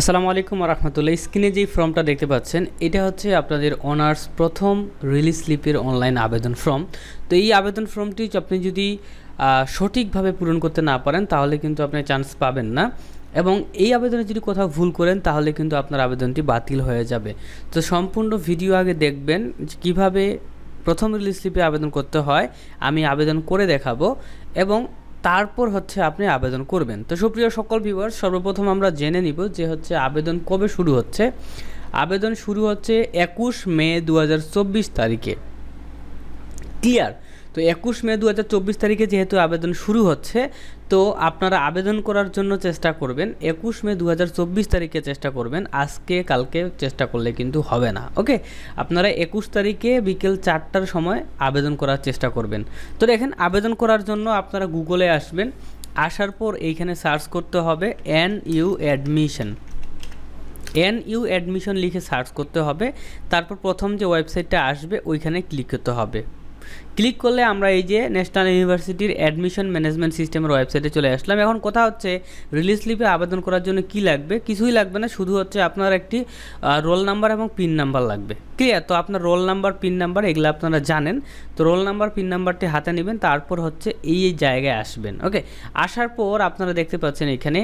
আসসালামু আলাইকুম রহমতুল্লাহ স্ক্রিনে যেই ফর্মটা দেখতে পাচ্ছেন, এটা হচ্ছে আপনাদের অনার্স প্রথম রিলিজ স্লিপের অনলাইন আবেদন ফর্ম। তো এই আবেদন ফর্মটি আপনি যদি সঠিকভাবে পূরণ করতে না পারেন, তাহলে কিন্তু আপনি চান্স পাবেন না। এবং এই আবেদনে যদি কোথাও ভুল করেন, তাহলে কিন্তু আপনার আবেদনটি বাতিল হয়ে যাবে। তো সম্পূর্ণ ভিডিও আগে দেখবেন কীভাবে প্রথম রিলিজ স্লিপে আবেদন করতে হয়। আমি আবেদন করে দেখাবো এবং তারপর হচ্ছে আপনি আবেদন করবেন। তো সুপ্রিয় সকল ভিউয়ার সর্বপ্রথম আমরা জেনে নিব যে হচ্ছে আবেদন কবে শুরু হচ্ছে। আবেদন শুরু হচ্ছে একুশ মে দু হাজার চব্বিশ তারিখে। ক্লিয়ার তো একুশ মে দু হাজার চব্বিশ তারিখে যেহেতু আবেদন শুরু হচ্ছে, তো আপনারা আবেদন করার জন্য চেষ্টা করবেন। একুশ মে দু হাজার চব্বিশ তারিখে চেষ্টা করবেন, আজকে, কালকে চেষ্টা করলে কিন্তু হবে না, ওকে? আপনারা একুশ তারিখে বিকেল চারটার সময় আবেদন করার চেষ্টা করবেন। তো দেখেন, আবেদন করার জন্য আপনারা গুগলে আসবেন, আসার পর এইখানে সার্চ করতে হবে N U admission. N U admission লিখে সার্চ করতে হবে, তারপর প্রথম যে ওয়েবসাইটটা আসবে, ওইখানে ক্লিক করতে হবে। ক্লিক করলে আমরা এই যে ন্যাশনাল ইউনিভার্সিটির অ্যাডমিশন ম্যানেজমেন্ট সিস্টেমের ওয়েবসাইটে চলে আসলাম। এখন কথা হচ্ছে রিলিজ স্লিপে আবেদন করার জন্য কি লাগবে? কিছুই লাগবে না, শুধু হচ্ছে আপনার একটি রোল নাম্বার এবং পিন নাম্বার লাগবে। ক্লিয়ার তো আপনার রোল নাম্বার পিন নাম্বার এগুলো আপনারা জানেন। তো রোল নাম্বার পিন নাম্বারটি হাতে নেবেন, তারপর হচ্ছে এই এই জায়গায় আসবেন ওকে আসার পর আপনারা দেখতে পাচ্ছেন এখানে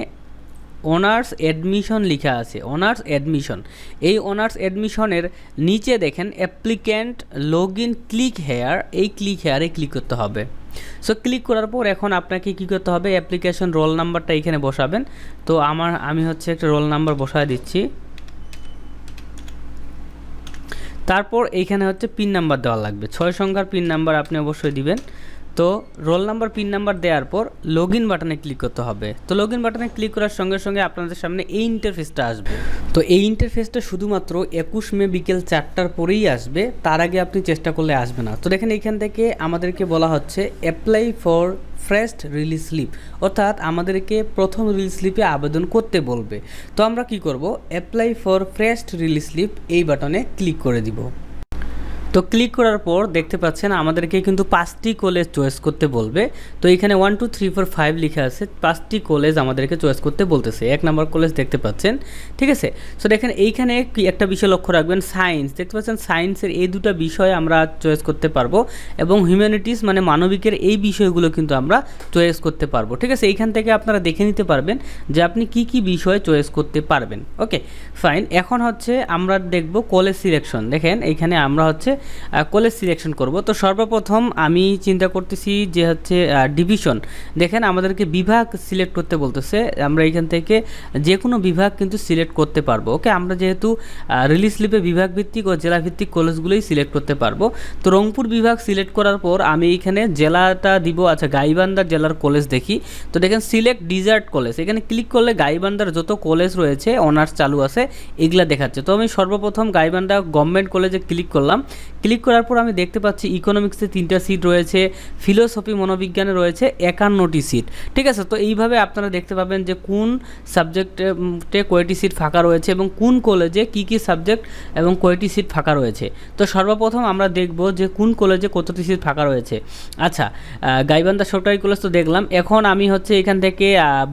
অনার্স অ্যাডমিশন লেখা আছে, অনার্স অ্যাডমিশন। এই অনার্স অ্যাডমিশনের নিচে দেখেন applicant log in click here এই ক্লিক হেয়ারে ক্লিক করতে হবে। সো ক্লিক করার পর এখন আপনাকে কী করতে হবে? অ্যাপ্লিকেশন রোল নাম্বারটা এখানে বসাবেন। তো আমার, আমি হচ্ছে একটা রোল নাম্বার বসায় দিচ্ছি। তারপর এইখানে হচ্ছে পিন নাম্বার দেওয়া লাগবে। ছয় সংখ্যার পিন নাম্বার আপনি অবশ্যই দিবেন। তো রোল নাম্বার, পিন নাম্বার দেওয়ার পর লগ ইন বাটনে ক্লিক করতে হবে। তো লগ ইন বাটনে ক্লিক করার সঙ্গে সঙ্গে আপনাদের সামনে এই ইন্টারফেসটা আসবে। তো এই ইন্টারফেসটা শুধুমাত্র একুশ মে বিকেল চারটার পরেই আসবে, তার আগে আপনি চেষ্টা করলে আসবে না। তো দেখেন এইখান থেকে আমাদেরকে বলা হচ্ছে apply for first release slip অর্থাৎ আমাদেরকে প্রথম রিলিজ স্লিপে আবেদন করতে বলবে। তো আমরা কি করব? Apply for first release slip এই বাটনে ক্লিক করে দিব। তো ক্লিক করার পর দেখতে পাচ্ছেন আমাদেরকে কিন্তু পাঁচটি কলেজ চয়েস করতে বলবে। তো এখানে one two three four five লেখা আছে, পাঁচটি কলেজ আমাদেরকে চয়েস করতে বলতেছে। এক নম্বর কলেজ দেখতে পাচ্ছেন, ঠিক আছে? সো দেখেন এইখানে একটা বিষয় লক্ষ্য রাখবেন সায়েন্স দেখতে পাচ্ছেন সায়েন্সের এই দুটা বিষয় আমরা চয়েস করতে পারব এবং হিউম্যানিটিস মানে মানবিকের এই বিষয়গুলো কিন্তু আমরা চয়েস করতে পারব, ঠিক আছে? এইখান থেকে আপনারা দেখে নিতে পারবেন যে আপনি কি কি বিষয় চয়েস করতে পারবেন ওকে ফাইন এখন হচ্ছে আমরা দেখব কলেজ সিলেকশন দেখেন এইখানে আমরা হচ্ছে কলেজ সিলেকশন করব। তো সর্বপ্রথম আমি চিন্তা করতেছি যে হচ্ছে ডিভিশন দেখেন, আমাদেরকে বিভাগ সিলেক্ট করতে বলতেছে। আমরা এখান থেকে যে কোনো বিভাগ কিন্তু সিলেক্ট করতে পারব। ওকে, আমরা যেহেতু রিলিজ স্লিপে বিভাগ ভিত্তিক ও জেলা ভিত্তিক কলেজগুলোই সিলেক্ট করতে পারব। তো রংপুর বিভাগ সিলেক্ট করার পর আমি এইখানে জেলাটা দিব আচ্ছা গাইবান্ধার জেলার কলেজ দেখি। তো দেখেন সিলেক্ট ডিজার্ট কলেজ এখানে ক্লিক করলে গাইবান্ধার যত কলেজ রয়েছে অনার্স চালু আছে, এগুলা দেখাচ্ছে। তো আমি সর্বপ্রথম গাইবান্ধা গভর্নমেন্ট কলেজে ক্লিক করলাম। ক্লিক করার পর আমি দেখতে পাচ্ছি ইকোনমিক্সে তিনটা সিট রয়েছে ফিলোসফি মনোবিজ্ঞানে রয়েছে একান্নটি সিট ঠিক আছে, তো এইভাবে আপনারা দেখতে পাবেন যে কোন সাবজেক্টে কয়টি সিট ফাঁকা রয়েছে এবং কোন কলেজে কি কি সাবজেক্ট এবং কয়টি সিট ফাঁকা রয়েছে। তো সর্বপ্রথম আমরা দেখব যে কোন কলেজে কতটি সিট ফাঁকা রয়েছে। আচ্ছা গাইবান্ধা সরকারি কলেজ তো দেখলাম। এখন আমি হচ্ছে এখান থেকে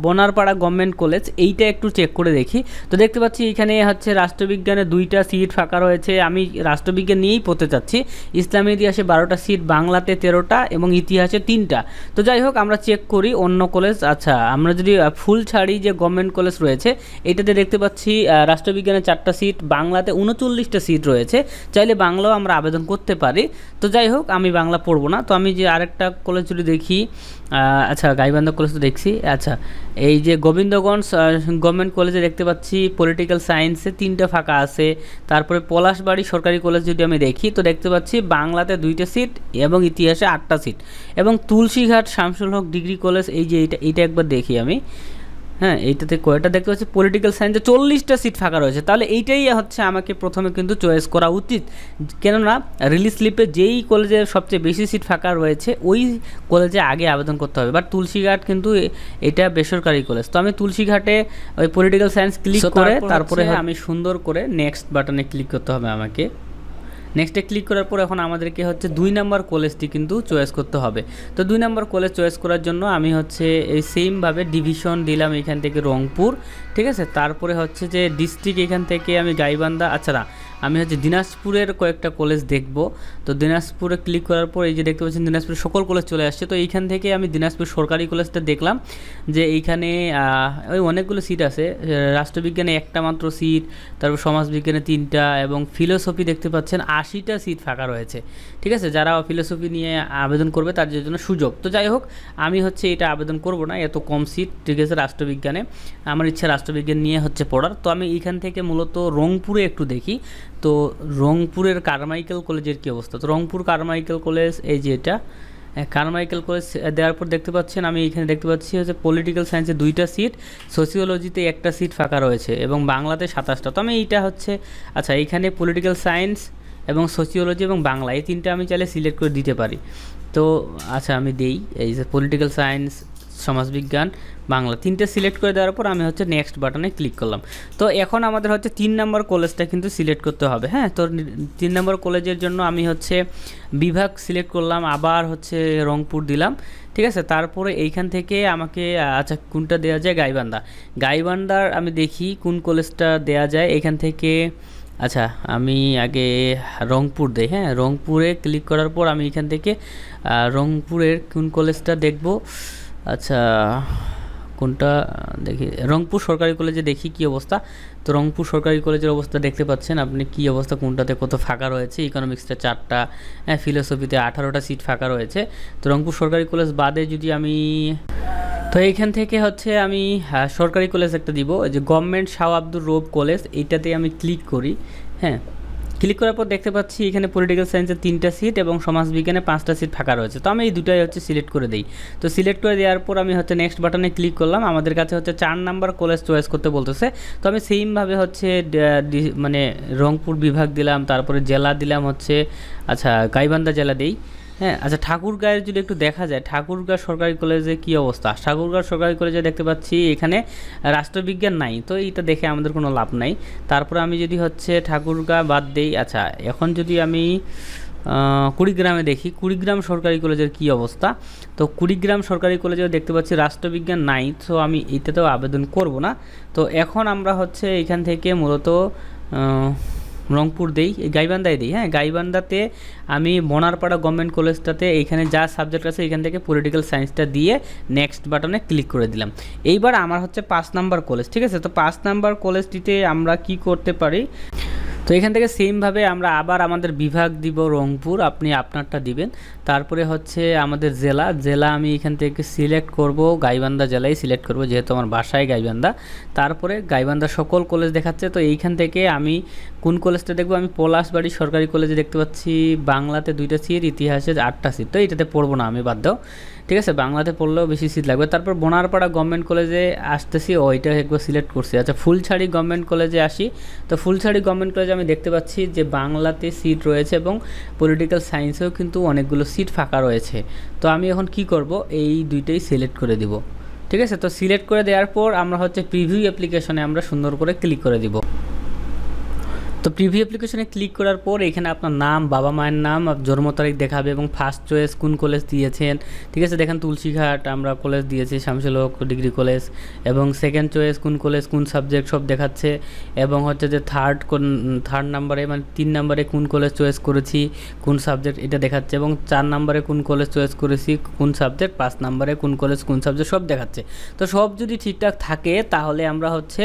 বনারপাড়া গভর্নমেন্ট কলেজ এইটা একটু চেক করে দেখি। তো দেখতে পাচ্ছি এখানে হচ্ছে রাষ্ট্রবিজ্ঞানে দুইটা সিট ফাঁকা রয়েছে। আমি রাষ্ট্রবিজ্ঞান নিয়েই পড়তে চাচ্ছি। ইসলামী ইতিহাসে বারোটা সিট বাংলাতে তেরোটা এবং ইতিহাসে তিনটা। তো যাই হোক, আমরা চেক করি অন্য কলেজ আচ্ছা আমরা যদি ফুল ছাড়ি যে গভর্নমেন্ট কলেজ রয়েছে, এটাতে দেখতে পাচ্ছি রাষ্ট্রবিজ্ঞানে চারটা সিট বাংলাতে উনচল্লিশটা সিট রয়েছে। চাইলে বাংলাও আমরা আবেদন করতে পারি। তো যাই হোক, আমি বাংলা পড়ব না। তো আমি যে আরেকটা কলেজ যদি দেখি আচ্ছা গাইবান্ধব কলেজ তো দেখছি। আচ্ছা এই যে গোবিন্দগঞ্জ গভর্নমেন্ট কলেজে দেখতে পাচ্ছি পলিটিক্যাল সায়েন্সে তিনটা ফাঁকা আছে। তারপরে পলাশবাড়ি সরকারি কলেজ যদি আমি দেখি, তো দেখতে পাচ্ছি বাংলাতে দুইটা সিট এবং ইতিহাসে আটটা সিট এবং তুলসীঘাট শামসুল হক ডিগ্রি কলেজ এই যে এটা এটা একবার দেখি আমি। হ্যাঁ এইটাতে কয়টা দেখতে পাচ্ছি পলিটিক্যাল সায়েন্সে চল্লিশটা সিট ফাঁকা রয়েছে। তাহলে এইটাই হচ্ছে আমাকে প্রথমে কিন্তু চয়েস করা উচিত। কেননা রিলিজ স্লিপে যেই কলেজে সবচেয়ে বেশি সিট ফাঁকা রয়েছে ওই কলেজে আগে আবেদন করতে হবে। বাট তুলসীঘাট কিন্তু এটা বেসরকারি কলেজ তো আমি তুলসীঘাটে ওই পলিটিক্যাল সায়েন্স ক্লিক করে তারপরে আমি সুন্দর করে নেক্সট বাটনে ক্লিক করতে হবে আমাকে। নেক্সটে ক্লিক করার পর এখন আমাদেরকে হচ্ছে দুই নাম্বার কলেজটি কিন্তু চয়েস করতে হবে। তো দুই নাম্বার কলেজ চয়েস করার জন্য আমি হচ্ছে এই সেমভাবে ডিভিশন দিলাম এখান থেকে রংপুর, ঠিক আছে? তারপরে হচ্ছে যে ডিস্ট্রিক্ট এখান থেকে আমি গাইবান্ধা আচ্ছা আমি হচ্ছে দিনাজপুরের কয়েকটা কলেজ দেখব। তো দিনাজপুরে ক্লিক করার পর এই যে দেখতে পাচ্ছেন দিনাজপুরের সকল কলেজ চলে আসছে। তো এইখান থেকে আমি দিনাজপুর সরকারি কলেজটা দেখলাম যে এইখানে ওই অনেকগুলো সিট আছে। রাষ্ট্রবিজ্ঞানে একটা মাত্র সিট তারপর সমাজবিজ্ঞানে তিনটা এবং ফিলোসফি দেখতে পাচ্ছেন আশিটা সিট ফাঁকা রয়েছে। ঠিক আছে? যারা ফিলোসফি নিয়ে আবেদন করবে তাদের জন্য সুযোগ। তো যাই হোক, আমি হচ্ছে এটা আবেদন করব না, এত কম সিট ঠিক আছে, রাষ্ট্রবিজ্ঞানে। আমার ইচ্ছা রাষ্ট্রবিজ্ঞান নিয়ে হচ্ছে পড়ার। তো আমি এইখান থেকে মূলত রংপুরে একটু দেখি। তো রংপুরের কারমাইকেল কলেজের কী অবস্থা? তো রংপুর কারমাইকেল কলেজ এই যে এটা কারমাইকেল কলেজ দেওয়ার পর দেখতে পাচ্ছেন, আমি এখানে দেখতে পাচ্ছি হচ্ছে পলিটিক্যাল সায়েন্সে দুইটা সিট সোসিওলজিতে একটা সিট ফাঁকা রয়েছে এবং বাংলাতে সাতাশটা। তো আমি এইটা হচ্ছে আচ্ছা এইখানে পলিটিক্যাল সায়েন্স এবং সোসিওলজি এবং বাংলা, এই তিনটা আমি চাইলে সিলেক্ট করে দিতে পারি। তো আচ্ছা আমি দেই, এই যে পলিটিক্যাল সায়েন্স সমাজবিজ্ঞান, বাংলা তিনটে সিলেক্ট করে দেওয়ার পর আমি হচ্ছে নেক্সট বাটনে ক্লিক করলাম। তো এখন আমাদের হচ্ছে তিন নম্বর কলেজটা কিন্তু সিলেক্ট করতে হবে হ্যাঁ? তো তিন নম্বর কলেজের জন্য আমি হচ্ছে বিভাগ সিলেক্ট করলাম, আবার হচ্ছে রংপুর দিলাম, ঠিক আছে? তারপরে এইখান থেকে আমাকে আচ্ছা কোনটা দেওয়া যায়? গাইবান্ধা। গাইবান্ধার আমি দেখি কোন কলেজটা দেওয়া যায়। এখান থেকে আচ্ছা আমি আগে রংপুর দেই হ্যাঁ? রংপুরে ক্লিক করার পর আমি এখান থেকে রংপুরের কোন কলেজটা দেখব? আচ্ছা কোনটা? দেখি রংপুর সরকারি কলেজে দেখি কি অবস্থা। তো রংপুর সরকারি কলেজের অবস্থা দেখতে পাচ্ছেন আপনি কি অবস্থা কোনটাতে কত ফাঁকা রয়েছে? ইকোনমিক্সটা চারটা হ্যাঁ ফিলোসফিতে আঠারোটা সিট ফাঁকা রয়েছে। তো রংপুর সরকারি কলেজ বাদে যদি আমি তো এইখান থেকে হচ্ছে আমি হ্যাঁ, সরকারি কলেজ একটা দিব। যে গভর্নমেন্ট শাহ আব্দুর রৌব কলেজ এইটাতে আমি ক্লিক করি হ্যাঁ। ক্লিক করার পর দেখতে পাচ্ছি এখানে পলিটিক্যাল সায়েন্সের তিনটা সিট এবং সমাজবিজ্ঞানে পাঁচটা সিট ফাঁকা রয়েছে। তো আমি এই দুটাই হচ্ছে সিলেক্ট করে দিই। তো সিলেক্ট করে দেওয়ার পর আমি হচ্ছে নেক্সট বাটনে ক্লিক করলাম। আমাদের কাছে হচ্ছে চার নাম্বার কলেজ চয়েস করতে বলতেছে। তো আমি সেইমভাবে হচ্ছে মানে রংপুর বিভাগ দিলাম, তারপরে জেলা দিলাম হচ্ছে আচ্ছা গাইবান্ধা জেলা দেই। হ্যাঁ আচ্ছা ঠাকুরগাঁয়ের যদি একটু দেখা যায়, ঠাকুরগাঁ সরকারি কলেজে কি অবস্থা? ঠাকুরগাঁ সরকারি কলেজে দেখতে পাচ্ছি এখানে রাষ্ট্রবিজ্ঞান নাই, তো এইটা দেখে আমাদের কোনো লাভ নাই। তারপর আমি যদি হচ্ছে ঠাকুরগাঁ বাদ দেই আচ্ছা এখন যদি আমি কুড়িগ্রামে দেখি, কুড়িগ্রাম সরকারি কলেজের কি অবস্থা? তো কুড়িগ্রাম সরকারি কলেজেও দেখতে পাচ্ছি রাষ্ট্রবিজ্ঞান নাই, তো আমি এইটাতেও আবেদন করব না। তো এখন আমরা হচ্ছে এখান থেকে মূলত রংপুর দেই গাইবান্ধায় দিই। হ্যাঁ গাইবান্ধাতে আমি মনারপাড়া গভর্নমেন্ট কলেজটাতে এখানে যা সাবজেক্ট আছে এখান থেকে পলিটিক্যাল সায়েন্সটা দিয়ে নেক্সট বাটনে ক্লিক করে দিলাম। এইবার আমার হচ্ছে পাঁচ নাম্বার কলেজ ঠিক আছে? তো পাঁচ নাম্বার কলেজটিতে আমরা কি করতে পারি? তো এখান থেকে সেমভাবে আমরা আবার আমাদের বিভাগ দিব রংপুর, আপনি আপনারটা দিবেন। তারপরে হচ্ছে আমাদের জেলা জেলা আমি এখান থেকে সিলেক্ট করব, গাইবান্ধা জেলায় সিলেক্ট করব, যেহেতু আমার বাসায় গাইবান্ধা। তারপরে গাইবান্ধা সকল কলেজ দেখাচ্ছে, তো এইখান থেকে আমি কোন কলেজটা দেখব? আমি পলাশবাড়ি সরকারি কলেজে দেখতে পাচ্ছি, বাংলাতে দুইটা সিট ইতিহাসে আটটা সিট তো এটাতে পড়ব না আমি, বাদ ঠিক আছে, বাংলাতে পড়লেও বেশি সিট লাগবে। তারপর বোনারপাড়া গভর্নমেন্ট কলেজে আসতেছি, ও এটা একবার সিলেক্ট করছি। আচ্ছা ফুলছাড়ি গভর্নমেন্ট কলেজে আসি। তো ফুলছাড়ি গভর্নমেন্ট কলেজে আমি দেখতে পাচ্ছি যে বাংলাতে সিট রয়েছে এবং পলিটিক্যাল সায়েন্সেও কিন্তু অনেকগুলো সিট ফাঁকা রয়েছে। তো আমি এখন কি করব? এই দুইটাই সিলেক্ট করে দিব। ঠিক আছে, তো সিলেক্ট করে দেওয়ার পর আমরা হচ্ছে প্রিভিউ অ্যাপ্লিকেশনে আমরা সুন্দর করে ক্লিক করে দিব। তো প্রিভিউ অ্যাপ্লিকেশনে ক্লিক করার পর এখানে আপনার নাম, বাবা মায়ের নাম জন্ম তারিখ দেখাবে এবং ফার্স্ট চয়েস কোন কলেজ দিয়েছেন। ঠিক আছে? দেখেন তুলসীঘাট, আমরা কলেজ দিয়েছি, শামসুলক ডিগ্রি কলেজ এবং সেকেন্ড চয়েস কোন কলেজ কোন সাবজেক্ট সব দেখাচ্ছে এবং হচ্ছে যে থার্ড কোন থার্ড নাম্বারে মানে তিন নাম্বারে কোন কলেজ চয়েস করেছি, কোন সাবজেক্ট এটা দেখাচ্ছে এবং চার নাম্বারে কোন কলেজ চয়েস করেছি, কোন সাবজেক্ট পাঁচ নাম্বারে কোন কলেজ কোন সাবজেক্ট সব দেখাচ্ছে। তো সব যদি ঠিকঠাক থাকে তাহলে আমরা হচ্ছে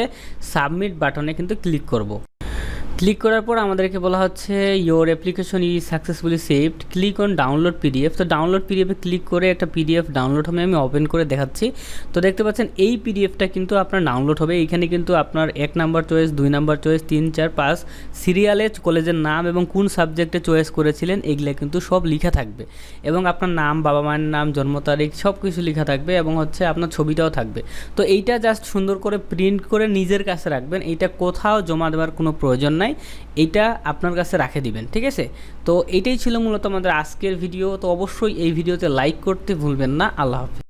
সাবমিট বাটনে কিন্তু ক্লিক করব। ক্লিক করার পর আমাদেরকে বলা হচ্ছে your application is successfully saved click on download PDF তো ডাউনলোড পিডিএফে ক্লিক করে একটা পিডিএফ ডাউনলোড হবে আমি ওপেন করে দেখাচ্ছি। তো দেখতে পাচ্ছেন, এই পিডিএফটা কিন্তু আপনার ডাউনলোড হবে। এইখানে কিন্তু আপনার এক নাম্বার চয়েস দুই নাম্বার চয়েস তিন, চার, পাঁচ সিরিয়ালে কলেজের নাম এবং কোন সাবজেক্টে চয়েস করেছিলেন, এগুলো কিন্তু সব লেখা থাকবে। এবং আপনার নাম, বাবা মায়ের নাম, জন্ম তারিখ সব কিছু লেখা থাকবে এবং হচ্ছে আপনার ছবিটাও থাকবে। তো এইটা জাস্ট সুন্দর করে প্রিন্ট করে নিজের কাছে রাখবেন। এইটা কোথাও জমা দেওয়ার কোনো প্রয়োজন নাই। এইটা আপনার কাছে রাখে দিবেন, ঠিক আছে? তো এটাই ছিল মূলত আমাদের আজকের ভিডিও, তো অবশ্যই এই ভিডিওতে লাইক করতে ভুলবেন না, আল্লাহ হাফিজ।